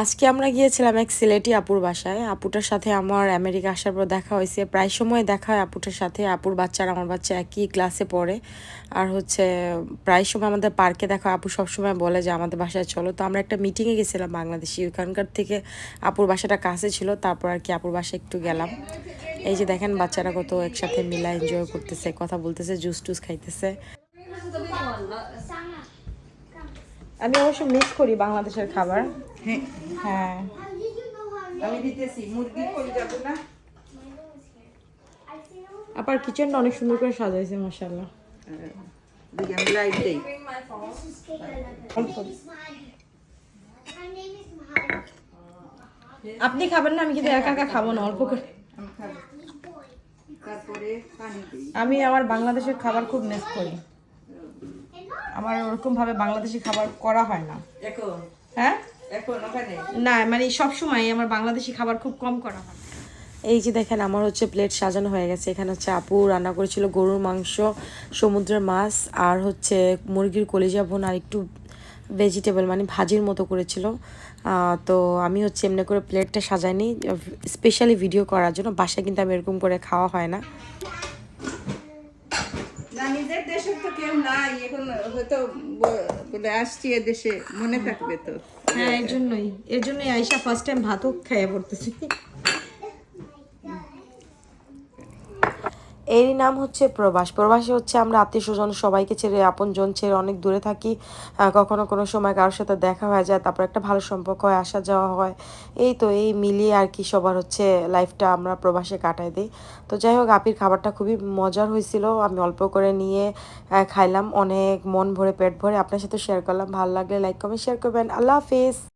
আজকে আমরা গিয়েছিলাম এক সিলেটি আপুর বাসায়। আপুটার সাথে আমার আমেরিকা আসার পর দেখা হয়েছে। প্রায় সময় দেখা হয় আপুটার সাথে। আপুর বাচ্চা আর আমার বাচ্চা একই ক্লাসে পড়ে। আর হচ্ছে, প্রায় সময় আমাদের পার্কে দেখা হয়। আপু সবসময় বলে যে, আমাদের বাসায় চলো। তো আমরা একটা মিটিংয়ে গেছিলাম বাংলাদেশি। ওইখানকার থেকে আপুর বাসাটা কাছে ছিল। তারপর আর কি আপুর বাসায় একটু গেলাম। এই যে দেখেন, বাচ্চারা কত একসাথে মিলা এনজয় করতেছে, কথা বলতেছে জুস টুস খাইতেছে। আমি অবশ্য মিস করি বাংলাদেশের খাবার। হ্যাঁ। হ্যাঁ। আমি দিতেছি মুরগি করে না? আবার কিচেনটা অনেক সুন্দর করে সাজাইছে দেই। আপনি খাবেন না আমি কিন্তু একা একা খাব না অল্প করে। আমি আমার বাংলাদেশের খাবার খুব মিস করি। আমার ওরকম ভাবে বাংলাদেশি খাবার করা হয় না। এখন? হ্যাঁ? না মানে সব সময় আমার বাংলাদেশি খাবার খুব কম করা হয়। এই যে দেখেন আমার হচ্ছে প্লেট সাজানো হয়ে গেছে। এখানে হচ্ছে আপু রান্না করেছিল গরুর মাংস সমুদ্রের মাছ আর হচ্ছে মুরগির কলিজা বোন আর একটু ভেজিটেবল মানে ভাজির মতো করেছিল। তো আমি হচ্ছে এমনি করে প্লেটটা সাজাইনি। স্পেশালি ভিডিও করার জন্য। বাসায় কিন্তু আমি এরকম করে খাওয়া হয় না। না, নিজের দেশের তো কেউ নাই, এখন হয়তো বলে আসছি এ দেশে, মনে থাকবে তো। হ্যাঁ এর জন্যই এর জন্যই আইসা ফার্স্ট টাইম ভাতও খেয়ে পড়তেছি। এরই নাম হচ্ছে প্রবাস। প্রবাসে হচ্ছে আমরা আত্মীয় স্বজন সবাইকে ছেড়ে, আপনজন ছেড়ে অনেক দূরে থাকি। কখনো কোনো সময় কারোর সাথে দেখা হয়ে যায়, তারপর একটা ভালো সম্পর্ক হয়, আসা যাওয়া হয়। এই তো, এই মিলিয়ে আর কি সবার হচ্ছে লাইফটা আমরা প্রবাসে কাটাই দিই। তো যাই হোক, আপির খাবারটা খুবই মজার হয়েছিল। আমি অল্প করে নিয়ে খাইলাম। অনেক মন ভরে, পেট ভরে। আপনার সাথে শেয়ার করলাম। ভালো লাগলে লাইক কমেন্ট শেয়ার করবেন। আল্লাহ হাফিজ।